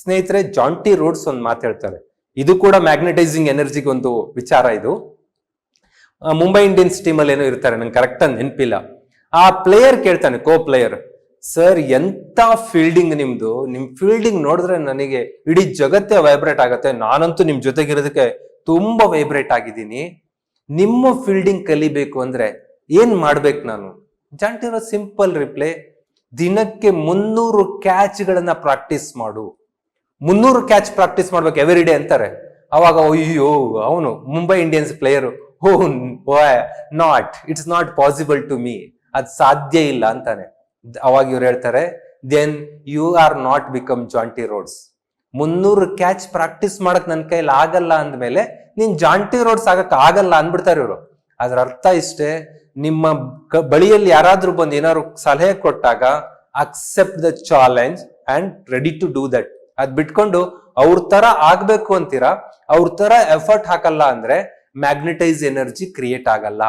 ಸ್ನೇಹಿತರೆ ಜಾಂಟಿ ರೋಡ್ಸ್ ಒಂದು ಮಾತಾಡ್ತಾರೆ ಇದು ಕೂಡ ಮ್ಯಾಗ್ನೆಟೈಸಿಂಗ್ ಎನರ್ಜಿಗೆ ಒಂದು ವಿಚಾರ ಇದು. ಮುಂಬೈ ಇಂಡಿಯನ್ಸ್ ಟೀಮ್ ಅಲ್ಲಿ ಏನೋ ಇರ್ತಾರೆ, ನಂಗೆ ಕರೆಕ್ಟ್ ಆಗಿ ನೆನಪಿಲ್ಲ. ಆ ಪ್ಲೇಯರ್ ಕೇಳ್ತಾನೆ ಕೋ ಪ್ಲೇಯರ್ ಸರ್ ಎಂತ ಫೀಲ್ಡಿಂಗ್ ನಿಮ್ದು? ನಿಮ್ ಫೀಲ್ಡಿಂಗ್ ನೋಡಿದ್ರೆ ನನಗೆ ಇಡೀ ಜಗತ್ತೇ ವೈಬ್ರೇಟ್ ಆಗುತ್ತೆ. ನಾನಂತೂ ನಿಮ್ ಜೊತೆಗಿರೋದಕ್ಕೆ ತುಂಬಾ ವೈಬ್ರೇಟ್ ಆಗಿದ್ದೀನಿ. ನಿಮ್ಮ ಫೀಲ್ಡಿಂಗ್ ಕಲಿಬೇಕು ಅಂದ್ರೆ ಏನ್ ಮಾಡ್ಬೇಕು ನಾನು? ಜಾಂಟಿರೋ ಸಿಂಪಲ್ ರಿಪ್ಲೈ ದಿನಕ್ಕೆ ಮುನ್ನೂರು ಕ್ಯಾಚ್ ಗಳನ್ನ ಪ್ರಾಕ್ಟೀಸ್ ಮಾಡು. ಮುನ್ನೂರು ಕ್ಯಾಚ್ ಪ್ರಾಕ್ಟೀಸ್ ಮಾಡ್ಬೇಕು ಎವ್ರಿ ಡೇ ಅಂತಾರೆ. ಅವಾಗ ಅಯ್ಯೋ ಅವನು ಮುಂಬೈ ಇಂಡಿಯನ್ಸ್ ಪ್ಲೇಯರ್ ಹೋ not it's not possible to me ಅದು ಸಾಧ್ಯ ಇಲ್ಲ ಅಂತಾನೆ. ಅವಾಗ ಇವ್ರು ಹೇಳ್ತಾರೆ then you are not become Jonty Rhodes ಮುನ್ನೂರು ಕ್ಯಾಚ್ ಪ್ರಾಕ್ಟೀಸ್ ಮಾಡಕ್ ನನ್ನ ಕೈಲಿ ಆಗಲ್ಲ ಅಂದ್ಮೇಲೆ ನೀನ್ ಜಾಂಟಿ ರೋಡ್ಸ್ ಆಗಕ್ ಆಗಲ್ಲ ಅಂದ್ಬಿಡ್ತಾರೆ ಇವರು. ಅದ್ರ ಅರ್ಥ ಇಷ್ಟೇ, ನಿಮ್ಮ ಬಳಿಯಲ್ಲಿ ಯಾರಾದ್ರೂ ಬಂದು ಏನಾದ್ರು ಸಲಹೆ ಕೊಟ್ಟಾಗ accept the challenge and ready to do that ಅದ್ ಬಿಟ್ಕೊಂಡು ಅವ್ರ ತರ ಆಗ್ಬೇಕು ಅಂತೀರಾ? ಅವ್ರ ತರ ಎಫರ್ಟ್ ಹಾಕಲ್ಲ ಅಂದ್ರೆ ಮ್ಯಾಗ್ನೆಟೈಸ್ ಎನರ್ಜಿ ಕ್ರಿಯೇಟ್ ಆಗಲ್ಲ.